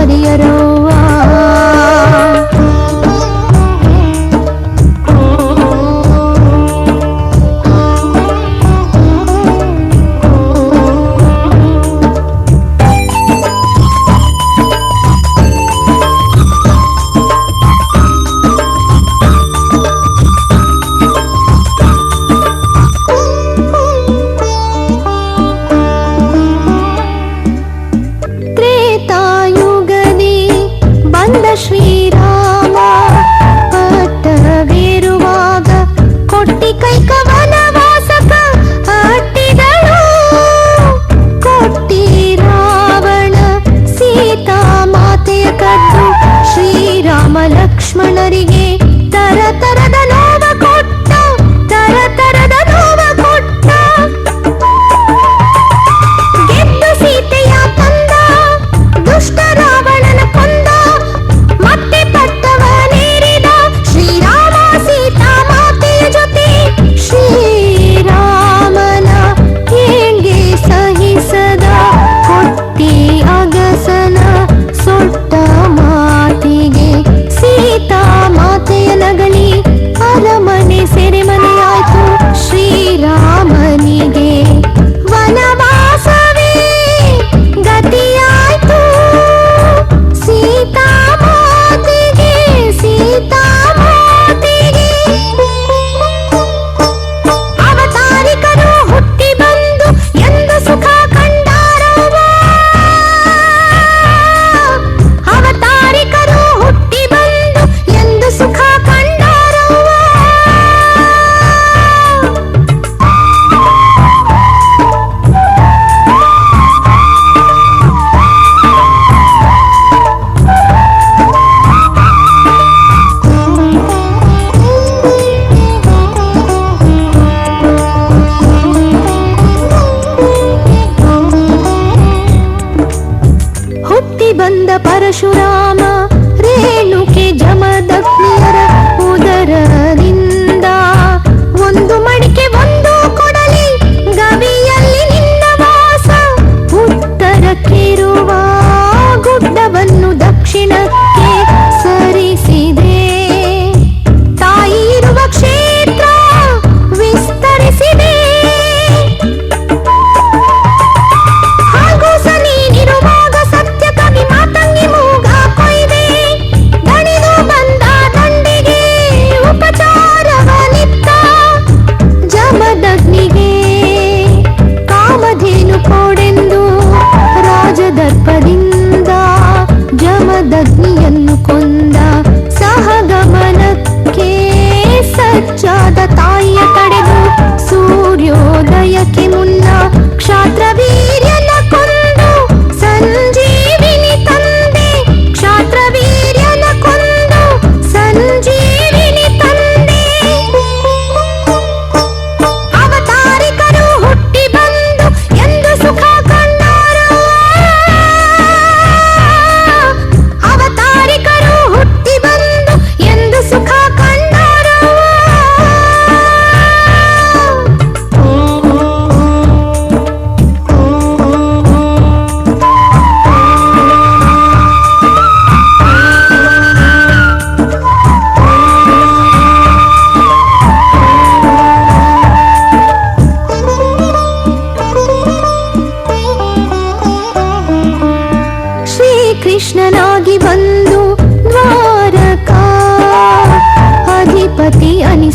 ஆரியரோ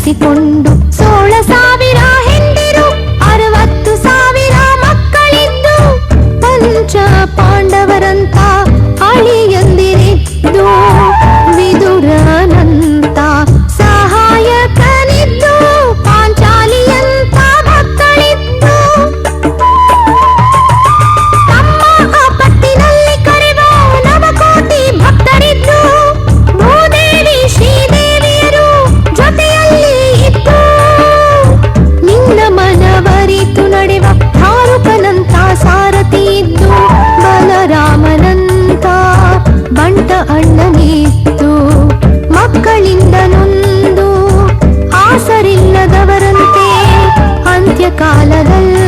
பேசிக்கொண்டு ಅಣ್ಣನಿತ್ತು ಮಕ್ಕಳಿಂದ ನೊಂದು ಆಸರಿಲ್ಲದವರಂತೆ ಅಂತ್ಯಕಾಲದಲ್ಲಿ.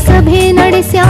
सभी नडस्या